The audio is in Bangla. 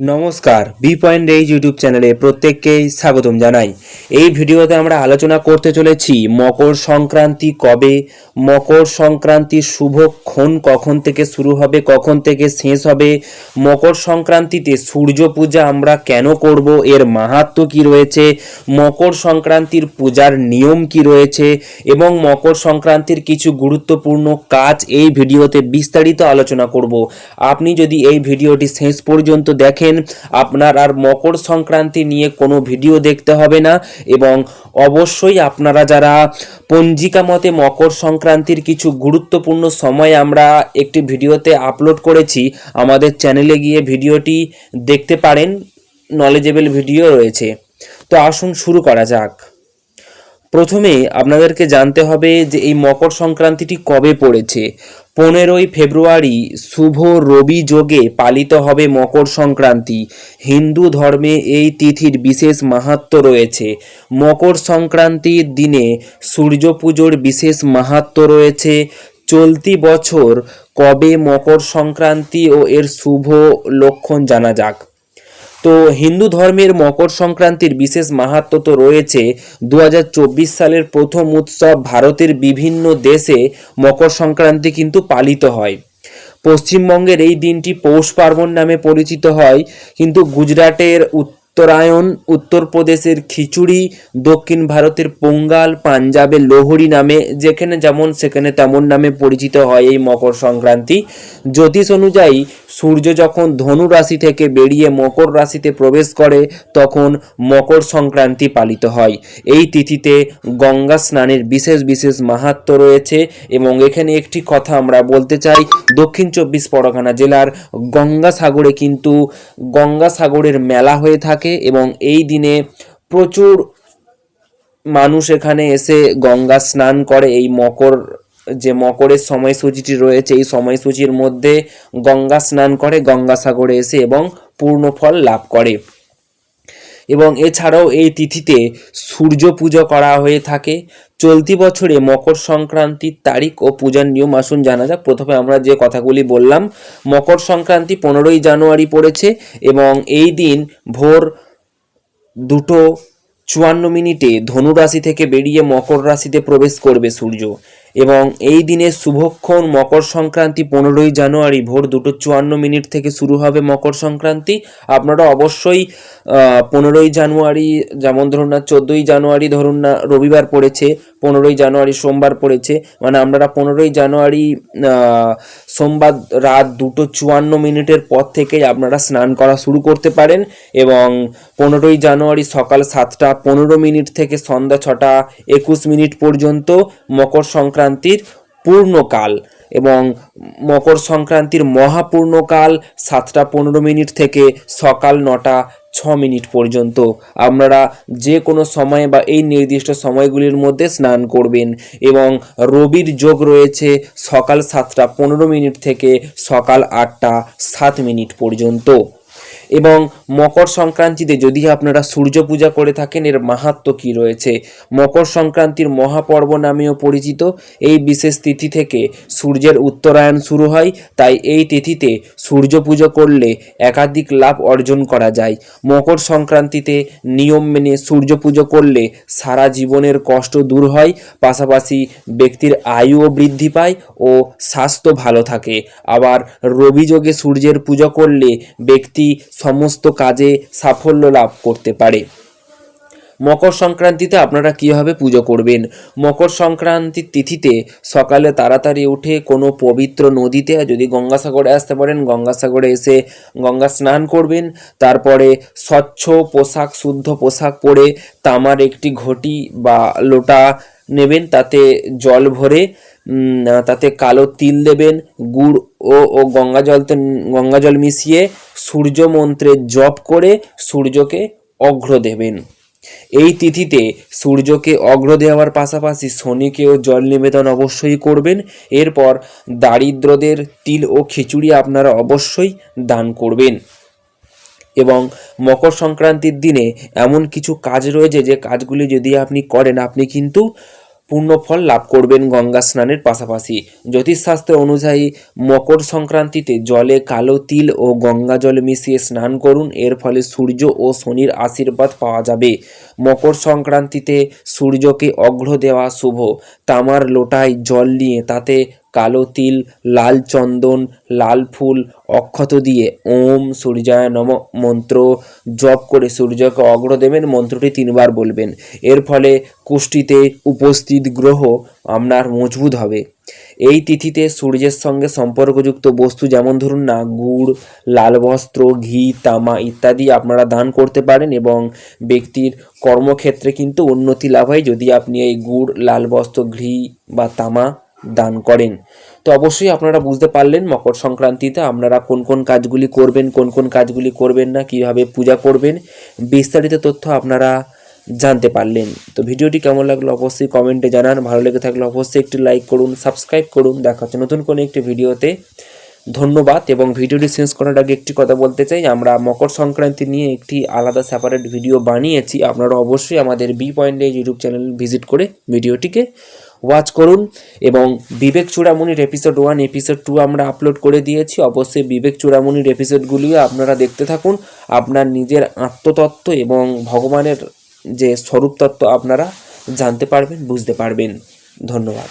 নমস্কার, বি পয়েন্ট এই ইউটিউব চ্যানেলে প্রত্যেককেই স্বাগতম জানাই। এই ভিডিওতে আমরা আলোচনা করতে চলেছি, মকর সংক্রান্তি কবে, মকর সংক্রান্তির শুভক্ষণ কখন থেকে শুরু হবে, কখন থেকে শেষ হবে, মকর সংক্রান্তিতে সূর্য পূজা আমরা কেন করব, এর মাহাত্ম্য কি রয়েছে, মকর সংক্রান্তির পূজার নিয়ম কি রয়েছে, এবং মকর সংক্রান্তির কিছু গুরুত্বপূর্ণ কাজ এই ভিডিওতে বিস্তারিত আলোচনা করব। আপনি যদি এই ভিডিওটি শেষ পর্যন্ত দেখেন আপনার আর মকর সংক্রান্তি নিয়ে কোনো ভিডিও দেখতে হবে না এবং অবশ্যই আপনারা যারা পঞ্জিকা মতে মকর সংক্রান্তির কিছু গুরুত্বপূর্ণ সময় আমরা একটি ভিডিওতে আপলোড করেছি, আমাদের চ্যানেলে গিয়ে ভিডিওটি দেখতে পারেন নলেজেবল ভিডিও রয়েছে। তো আসুন শুরু করা যাক। প্রথমে আপনাদেরকে জানতে হবে যে এই মকর সংক্রান্তিটি কবে পড়েছে। পনেরোই ফেব্রুয়ারি শুভ রবি যোগে পালিত হবে মকর সংক্রান্তি। হিন্দু ধর্মে এই তিথির বিশেষ মাহাত্ম্য রয়েছে। মকর সংক্রান্তির দিনে সূর্য পুজোর বিশেষ মাহাত্ম্য রয়েছে। চলতি বছর কবে মকর সংক্রান্তি ও এর শুভ লক্ষণ জানা যাক। তো হিন্দু ধর্মের মকর সংক্রান্তির বিশেষ মাহাত্ম তো রয়েছে। দু হাজার চব্বিশ সালের প্রথম উৎসব ভারতের বিভিন্ন দেশে মকর সংক্রান্তি কিন্তু পালিত হয়। পশ্চিমবঙ্গের এই দিনটি পৌষ পার্বণ নামে পরিচিত হয়। কিন্তু গুজরাটের উত্তরায়ণ, উত্তরপ্রদেশের খিচুড়ি, দক্ষিণ ভারতের পোঙ্গাল, পাঞ্জাবের লোহড়ি নামে যেখানে যেমন সেখানে তেমন নামে পরিচিত হয় এই মকর সংক্রান্তি। জ্যোতিষ অনুযায়ী, সূর্য যখন ধনু রাশি থেকে বেরিয়ে মকর রাশিতে প্রবেশ করে, তখন মকর সংক্রান্তি পালিত হয়। এই তিথিতে গঙ্গা স্নানের বিশেষ বিশেষ মাহাত্ম্য রয়েছে এবং এখানে একটি কথা আমরা বলতে চাই, দক্ষিণ চব্বিশ পরগনা জেলার গঙ্গাসাগরে কিন্তু গঙ্গাসাগরের মেলা হয়ে থাকে এবং এই দিনে প্রচুর মানুষ এখানে এসে গঙ্গা স্নান করে এই মকর যে মকরের সময়সূচিটি রয়েছে, এই সময়সূচির মধ্যে গঙ্গা স্নান করে, গঙ্গাসাগরে এসে এবং পূর্ণ ফল লাভ করে। এবং এছাড়াও এই তিথিতে সূর্য পুজো করা হয়ে থাকে। চলতি বছরে মকর সংক্রান্তির তারিখ ও পূজার নিয়ম আসুন জানা যাক। প্রথমে আমরা যে কথাগুলি বললাম, মকর সংক্রান্তি পনেরোই জানুয়ারি পড়েছে এবং এই দিন ভোর দুটো চুয়ান্ন মিনিটে ধনু রাশি থেকে বেরিয়ে মকর রাশিতে প্রবেশ করবে সূর্য। এবং এই দিনের শুভক্ষণ মকর সংক্রান্তি পনেরোই জানুয়ারি ভোর দুটো চুয়ান্ন মিনিট থেকে শুরু হবে মকর সংক্রান্তি। আপনারা অবশ্যই পনেরোই জানুয়ারি, যেমন ধরুন না, চোদ্দোই জানুয়ারি ধরুন না, রবিবার পড়েছে, পনেরোই জানুয়ারি সোমবার পড়েছে মানে আপনারা পনেরোই জানুয়ারি সোমবার রাত দুটো চুয়ান্ন মিনিটের পর থেকেই আপনারা স্নান করা শুরু করতে পারেন এবং পনেরোই জানুয়ারি সকাল সাতটা পনেরো মিনিট থেকে সন্ধ্যা ছটা একুশ মিনিট পর্যন্ত মকর সংক্রান্তির পূর্ণকাল এবং মকর সংক্রান্তির মহাপূর্ণকাল সাতটা পনেরো মিনিট থেকে সকাল নটা ছ মিনিট পর্যন্ত। আপনারা যে কোনো সময় বা এই নির্দিষ্ট সময়গুলির মধ্যে স্নান করবেন এবং রবির যোগ রয়েছে সকাল সাতটা পনেরো মিনিট থেকে সকাল আটটা সাত মিনিট পর্যন্ত। এবং মকর সংক্রান্তিতে যদি আপনারা সূর্য পূজা করে থাকেন, এর মাহাত্ম্য কী রয়েছে? মকর সংক্রান্তির মহাপর্ব নামেও পরিচিত। এই বিশেষ তিথি থেকে সূর্যের উত্তরায়ণ শুরু হয়, তাই এই তিথিতে সূর্য পুজো করলে একাধিক লাভ অর্জন করা যায়। মকর সংক্রান্তিতে নিয়ম মেনে সূর্য পুজো করলে সারা জীবনের কষ্ট দূর হয়, পাশাপাশি ব্যক্তির আয়ুও বৃদ্ধি পায় ও স্বাস্থ্য ভালো থাকে। আবার রবিযোগে সূর্যের পুজো করলে ব্যক্তি সমস্ত কাজে সাফল্য লাভ করতে পারে। মকর সংক্রান্তিতে আপনারা কীভাবে পুজো করবেন? মকর সংক্রান্তির তিথিতে সকালে তাড়াতাড়ি উঠে কোনো পবিত্র নদীতে যদি গঙ্গাসাগরে আসতে পারেন, গঙ্গাসাগরে এসে গঙ্গা স্নান করবেন, তারপরে স্বচ্ছ পোশাক, শুদ্ধ পোশাক পরে তামার একটি ঘটি বা লোটা নেবেন, তাতে জল ভরে তাতে কালো তিল দেবেন, গুড় ও ও গঙ্গা জলতে গঙ্গা জল মিশিয়ে সূর্য মন্ত্রের জপ করে সূর্যকে অঘ্র দেবেন। এই তিথিতে সূর্যকে অগ্র দেওয়ার পাশাপাশি শনিকেও জল নিবেদন অবশ্যই করবেন। এরপর দারিদ্রদের তিল ও খিচুড়ি আপনারা অবশ্যই দান করবেন। এবং মকর সংক্রান্তির দিনে এমন কিছু কাজ রয়েছে যে কাজগুলি যদি আপনি করেন, আপনি কিন্তু পূর্ণফল লাভ করবেন গঙ্গা স্নানের পাশাপাশি। জ্যোতিষশাস্ত্র অনুযায়ী মকর সংক্রান্তিতে জলে কালো তিল ও গঙ্গা জল মিশিয়ে স্নান করুন, এর ফলে সূর্য ও শনির আশীর্বাদ পাওয়া যাবে। মকর সংক্রান্তিতে সূর্যকে অঘ্র দেওয়া শুভ। তামার লোটায় জল নিয়ে তাতে কালো তিল, লাল চন্দন, লাল ফুল অক্ষত দিয়ে ওম সূর্যায় নম মন্ত্র জপ করে সূর্যকে অগ্র দেবেন। মন্ত্রটি তিনবার বলবেন। এর ফলে কুষ্টিতে উপস্থিত গ্রহ আপনার মজবুত হবে। এই তিথিতে সূর্যের সঙ্গে সম্পর্কযুক্ত বস্তু যেমন ধরুন না, গুড়, লাল বস্ত্র, ঘি, তামা ইত্যাদি আপনারা দান করতে পারেন এবং ব্যক্তির কর্মক্ষেত্রে কিন্তু উন্নতি লাভ হয়। যদি আপনি এই গুড়, লাল বস্ত্র, ঘি বা তামা দান করেন। তো অবশ্যই আপনারা বুঝতে পারলেন মকর সংক্রান্তিতে আপনারা কোন কোন কাজগুলি করবেন, কোন কোন কাজগুলি করবেন না, কীভাবে পূজা করবেন, বিস্তারিত তথ্য আপনারা জানতে পারলেন। তো ভিডিওটি কেমন লাগল অবশ্যই কমেন্টে জানান, ভালো লেগে থাকলে অবশ্যই একটি লাইক করুন, সাবস্ক্রাইব করুন, দেখা হচ্ছে নতুন কোনো একটি ভিডিওতে। ধন্যবাদ এবং ভিডিওটি শেষ করার আগে একটি কথা বলতে চাই, আমরা মকর সংক্রান্তি নিয়ে একটি আলাদা সেপারেট ভিডিও বানিয়েছি, আপনারা অবশ্যই আমাদের B point YouTube channel visit করে ভিডিওটিকে ওয়াচ করুন এবং বিবেক চূড়ামণির এপিসোড ওয়ান এপিসোড টু আমরা আপলোড করে দিয়েছি। অবশ্যই বিবেক চূড়ামণির এপিসোডগুলিও আপনারা দেখতে থাকুন। আপনার নিজের আত্মতত্ত্ব এবং ভগবানের যে স্বরূপ তত্ত্ব আপনারা জানতে পারবেন, বুঝতে পারবেন। ধন্যবাদ।